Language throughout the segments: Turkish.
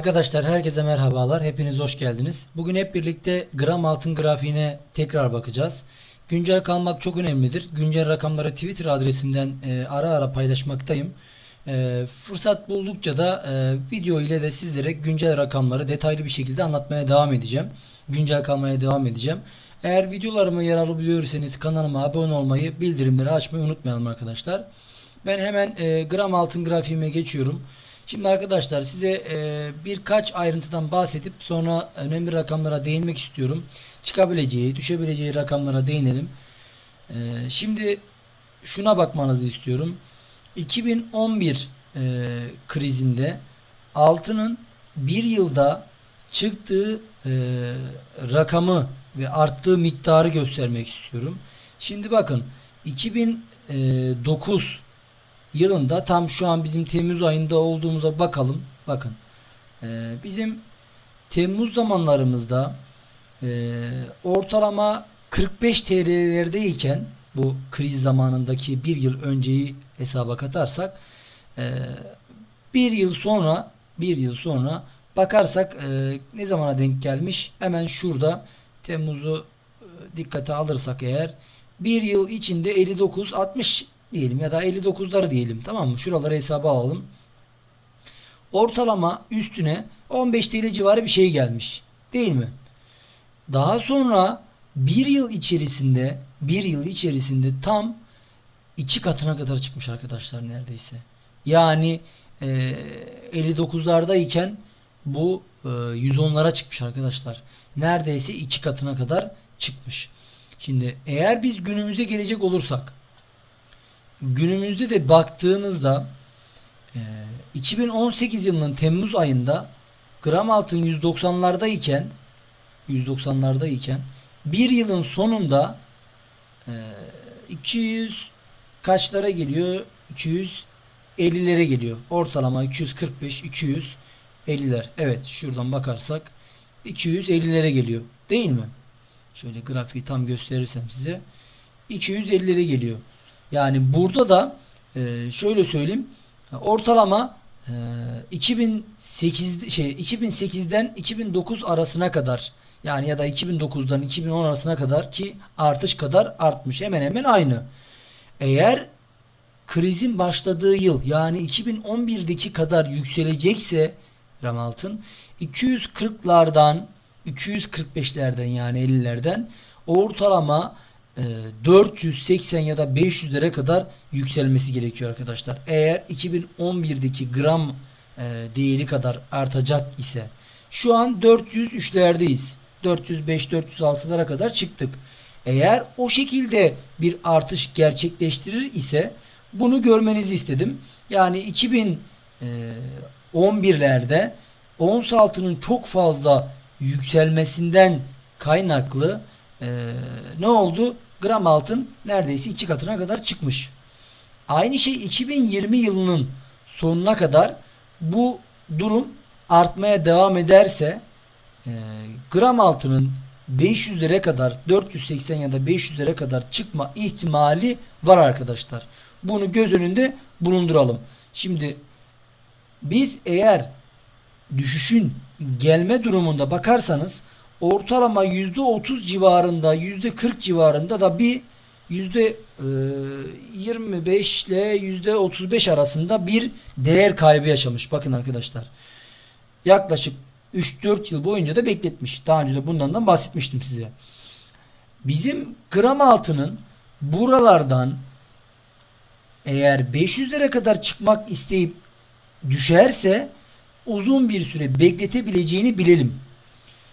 Arkadaşlar herkese merhabalar. Hepiniz hoş geldiniz. Bugün hep birlikte gram altın grafiğine tekrar bakacağız. Güncel kalmak çok önemlidir. Güncel rakamları Twitter adresinden e, ara ara paylaşmaktayım. E, fırsat buldukça da e, video ile de sizlere güncel rakamları detaylı bir şekilde anlatmaya devam edeceğim. Güncel kalmaya devam edeceğim. Eğer videolarımı yararlı buluyorsanız kanalıma abone olmayı, bildirimleri açmayı unutmayalım arkadaşlar. Ben hemen e, gram altın grafiğime geçiyorum. Şimdi arkadaşlar size e, birkaç ayrıntıdan bahsedip sonra önemli rakamlara değinmek istiyorum. Çıkabileceği, düşebileceği rakamlara değinelim. E, şimdi şuna bakmanızı istiyorum. 2011 e, krizinde altının bir yılda çıktığı rakamı ve arttığı miktarı göstermek istiyorum. Şimdi bakın 2009 yılında tam şu an bizim Temmuz ayında olduğumuza bakalım. Bakın e, bizim Temmuz zamanlarımızda e, ortalama 45 TL'lerdeyken bu kriz zamanındaki bir yıl önceyi hesaba katarsak e, bir yıl sonra bir yıl sonra bakarsak e, ne zamana denk gelmiş hemen şurada Temmuz'u e, dikkate alırsak eğer bir yıl içinde 59 60 diyelim ya da 59'ları diyelim tamam mı? Şuraları hesaba alalım. Ortalama üstüne 15 TL civarı bir şey gelmiş. Değil mi? Daha sonra bir yıl içerisinde bir yıl içerisinde tam iki katına kadar çıkmış arkadaşlar neredeyse. Yani e, 59'lardayken bu e, 110'lara çıkmış arkadaşlar. Neredeyse iki katına kadar çıkmış. Şimdi eğer biz günümüze gelecek olursak günümüzde de baktığımızda e, 2018 yılının Temmuz ayında gram altın 190'lardayken 190'lardayken bir yılın sonunda e, 200 kaçlara geliyor? 250'lere geliyor. Ortalama 245 250'ler. Evet şuradan bakarsak 250'lere geliyor. Değil mi? Şöyle grafiği tam gösterirsem size 250'lere geliyor. Yani burada da e, şöyle söyleyeyim ortalama e, 2008 şey 2008'den 2009 arasına kadar yani ya da 2009'dan 2010 arasına kadar ki artış kadar artmış. Hemen hemen aynı. Eğer krizin başladığı yıl yani 2011'deki kadar yükselecekse gram altın 240'lardan 245'lerden yani 50'lerden ortalama 480 ya da 500'lere kadar yükselmesi gerekiyor arkadaşlar. Eğer 2011'deki gram e, değeri kadar artacak ise şu an 403'lerdeyiz. 405 406'lara kadar çıktık. Eğer o şekilde bir artış gerçekleştirir ise bunu görmenizi istedim. Yani 2011'lerde ons altının çok fazla yükselmesinden kaynaklı e, ne oldu? Gram altın neredeyse iki katına kadar çıkmış. Aynı şey 2020 yılının sonuna kadar bu durum artmaya devam ederse e, gram altının 500 lira kadar 480 ya da 500 lira kadar çıkma ihtimali var arkadaşlar. Bunu göz önünde bulunduralım. Şimdi biz eğer düşüşün gelme durumunda bakarsanız ortalama %30 civarında %40 civarında da bir yüzde 25 ile %35 arasında bir değer kaybı yaşamış. Bakın arkadaşlar. Yaklaşık 3-4 yıl boyunca da bekletmiş. Daha önce de bundan da bahsetmiştim size. Bizim gram altının buralardan eğer 500 lira kadar çıkmak isteyip düşerse uzun bir süre bekletebileceğini bilelim.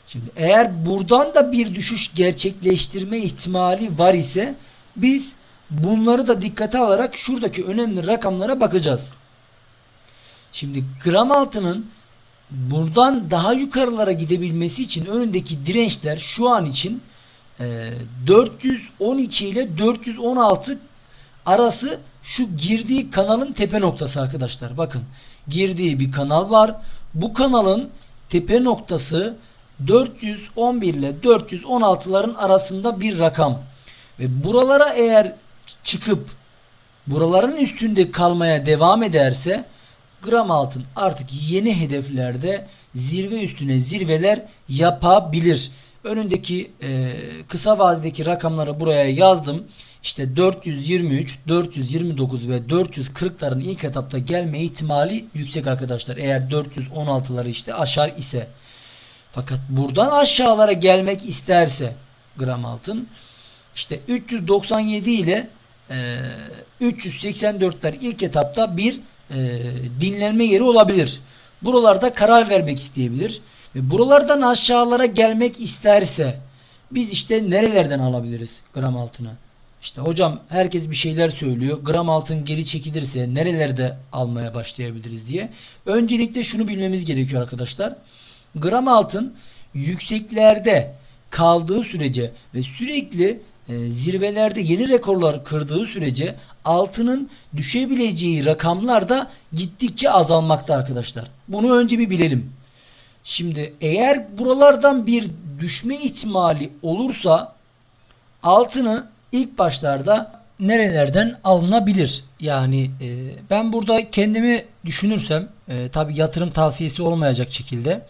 Şimdi eğer buradan da bir düşüş gerçekleştirme ihtimali var ise biz bunları da dikkate alarak şuradaki önemli rakamlara bakacağız. Şimdi gram altının buradan daha yukarılara gidebilmesi için önündeki dirençler şu an için e, 412 ile 416 arası şu girdiği kanalın tepe noktası arkadaşlar. Bakın girdiği bir kanal var. Bu kanalın tepe noktası 411 ile 416'ların arasında bir rakam. Ve buralara eğer çıkıp buraların üstünde kalmaya devam ederse gram altın artık yeni hedeflerde zirve üstüne zirveler yapabilir. Önündeki e, kısa vadedeki rakamları buraya yazdım. İşte 423, 429 ve 440'ların ilk etapta gelme ihtimali yüksek arkadaşlar. Eğer 416'ları işte aşar ise. Fakat buradan aşağılara gelmek isterse gram altın işte 397 ile e, 384'ler ilk etapta bir e, dinlenme yeri olabilir. Buralarda karar vermek isteyebilir. Ve buralardan aşağılara gelmek isterse biz işte nerelerden alabiliriz gram altını? İşte hocam herkes bir şeyler söylüyor. Gram altın geri çekilirse nerelerde almaya başlayabiliriz diye. Öncelikle şunu bilmemiz gerekiyor arkadaşlar. Gram altın yükseklerde kaldığı sürece ve sürekli e, zirvelerde yeni rekorlar kırdığı sürece altının düşebileceği rakamlar da gittikçe azalmakta arkadaşlar. Bunu önce bir bilelim. Şimdi eğer buralardan bir düşme ihtimali olursa altını ilk başlarda nerelerden alınabilir? Yani e, ben burada kendimi düşünürsem e, tabi yatırım tavsiyesi olmayacak şekilde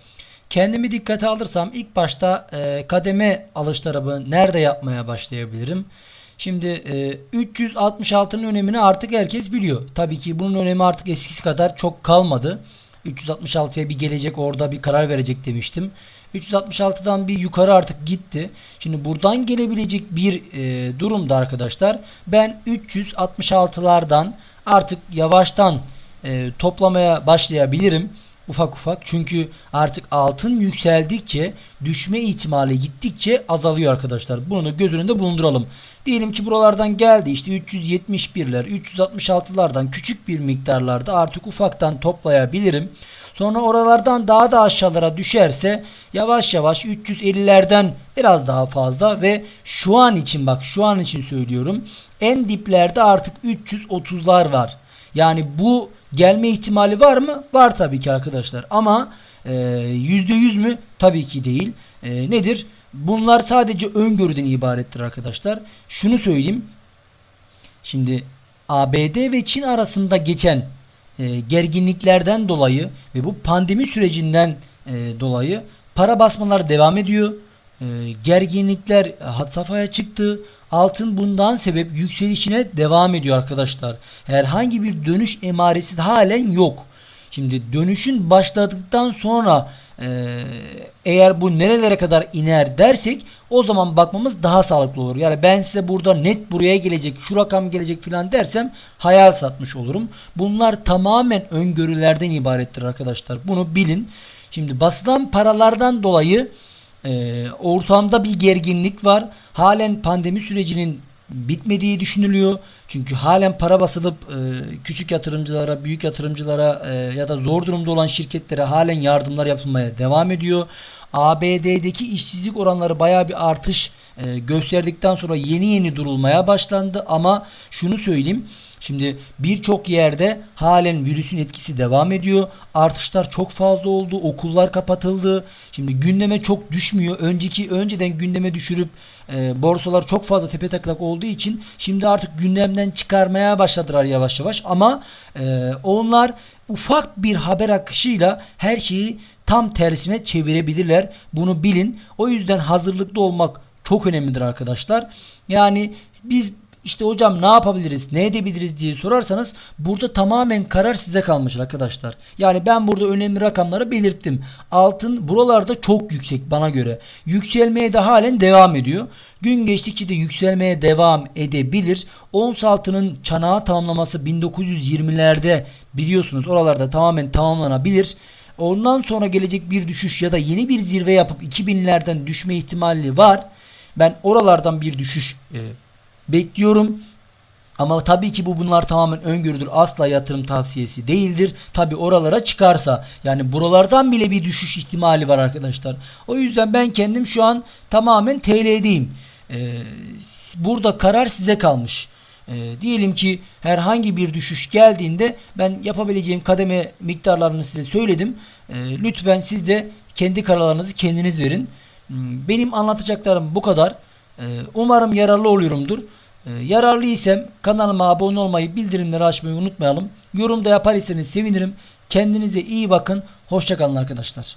kendimi dikkate alırsam ilk başta e, kademe alışlarımı nerede yapmaya başlayabilirim? Şimdi e, 366'nın önemini artık herkes biliyor. Tabii ki bunun önemi artık eskisi kadar çok kalmadı. 366'ya bir gelecek orada bir karar verecek demiştim. 366'dan bir yukarı artık gitti. Şimdi buradan gelebilecek bir e, durumda arkadaşlar ben 366'lardan artık yavaştan e, toplamaya başlayabilirim ufak ufak. Çünkü artık altın yükseldikçe düşme ihtimali gittikçe azalıyor arkadaşlar. Bunu da göz önünde bulunduralım. Diyelim ki buralardan geldi işte 371'ler 366'lardan küçük bir miktarlarda artık ufaktan toplayabilirim. Sonra oralardan daha da aşağılara düşerse yavaş yavaş 350'lerden biraz daha fazla ve şu an için bak şu an için söylüyorum en diplerde artık 330'lar var. Yani bu gelme ihtimali var mı? Var tabii ki arkadaşlar ama e, %100 mü? Tabii ki değil. E, nedir? Bunlar sadece öngörüden ibarettir arkadaşlar. Şunu söyleyeyim. Şimdi ABD ve Çin arasında geçen e, gerginliklerden dolayı ve bu pandemi sürecinden e, dolayı para basmalar devam ediyor. E, gerginlikler had safhaya çıktı. Altın bundan sebep yükselişine devam ediyor arkadaşlar. Herhangi bir dönüş emaresi halen yok. Şimdi dönüşün başladıktan sonra e, eğer bu nerelere kadar iner dersek o zaman bakmamız daha sağlıklı olur. Yani ben size burada net buraya gelecek, şu rakam gelecek filan dersem hayal satmış olurum. Bunlar tamamen öngörülerden ibarettir arkadaşlar. Bunu bilin. Şimdi basılan paralardan dolayı e, ortamda bir gerginlik var. Halen pandemi sürecinin bitmediği düşünülüyor. Çünkü halen para basılıp e, küçük yatırımcılara, büyük yatırımcılara e, ya da zor durumda olan şirketlere halen yardımlar yapılmaya devam ediyor. ABD'deki işsizlik oranları baya bir artış e, gösterdikten sonra yeni yeni durulmaya başlandı ama şunu söyleyeyim. Şimdi birçok yerde halen virüsün etkisi devam ediyor. Artışlar çok fazla oldu. Okullar kapatıldı. Şimdi gündeme çok düşmüyor. Önceki önceden gündeme düşürüp e, borsalar çok fazla tepe taklak olduğu için şimdi artık gündemden çıkarmaya başladılar yavaş yavaş ama e, onlar ufak bir haber akışıyla her şeyi tam tersine çevirebilirler. Bunu bilin. O yüzden hazırlıklı olmak çok önemlidir arkadaşlar. Yani biz işte hocam ne yapabiliriz, ne edebiliriz diye sorarsanız burada tamamen karar size kalmış arkadaşlar. Yani ben burada önemli rakamları belirttim. Altın buralarda çok yüksek bana göre. Yükselmeye de halen devam ediyor. Gün geçtikçe de yükselmeye devam edebilir. Ons altının çanağı tamamlaması 1920'lerde biliyorsunuz oralarda tamamen tamamlanabilir. Ondan sonra gelecek bir düşüş ya da yeni bir zirve yapıp 2000'lerden düşme ihtimali var. Ben oralardan bir düşüş e, bekliyorum. Ama tabii ki bu bunlar tamamen öngörüdür. Asla yatırım tavsiyesi değildir. Tabii oralara çıkarsa yani buralardan bile bir düşüş ihtimali var arkadaşlar. O yüzden ben kendim şu an tamamen TL'deyim. Ee, burada karar size kalmış. Ee, diyelim ki herhangi bir düşüş geldiğinde ben yapabileceğim kademe miktarlarını size söyledim. Ee, lütfen siz de kendi kararlarınızı kendiniz verin. Hmm, Benim anlatacaklarım bu kadar. Ee, umarım yararlı oluyorumdur. Ee, yararlı isem kanalıma abone olmayı, bildirimleri açmayı unutmayalım. Yorum da yapar iseniz sevinirim. Kendinize iyi bakın. Hoşçakalın arkadaşlar.